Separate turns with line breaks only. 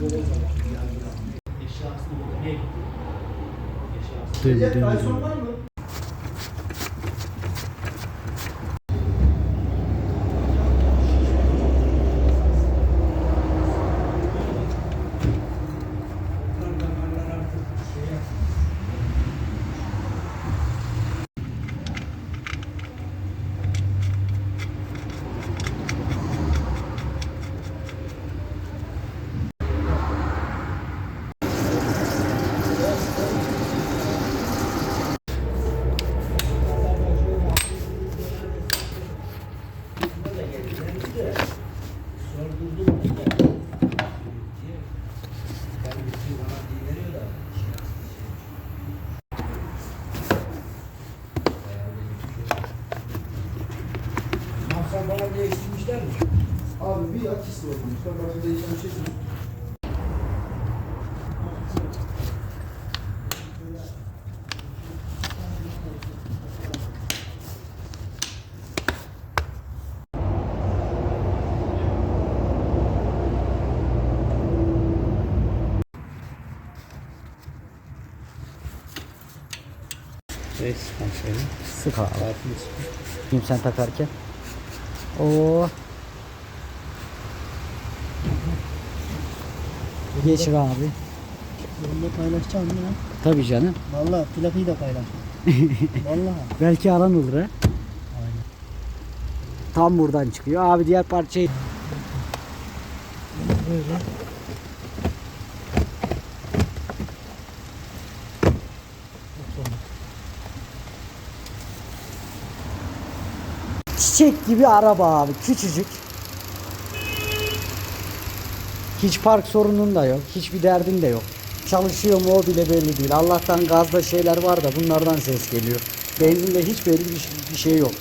Eşyasını gitti. Eşyasını.
Dön,
Mahsen bana değiştirmişler mi?
Abi bir var. Başka başka değişen bir şey yok.
Evet, ben şöyle. Sık abi. Şimdi sen takarken. Oo. Geç be abi.
Benimle paylaşacağım mı lan?
Tabii canım.
Valla plakayı da paylaş. Valla.
Belki alan olur ha. Tam buradan çıkıyor. Abi diğer parçayı
Böyle.
Çiçek gibi araba abi. Küçücük. Hiç park sorunun da yok. Hiçbir derdin de yok. Çalışıyor mu o bile belli değil. Allah'tan gazda şeyler var da bunlardan ses geliyor. Benzinde hiç belli bir, şey yok.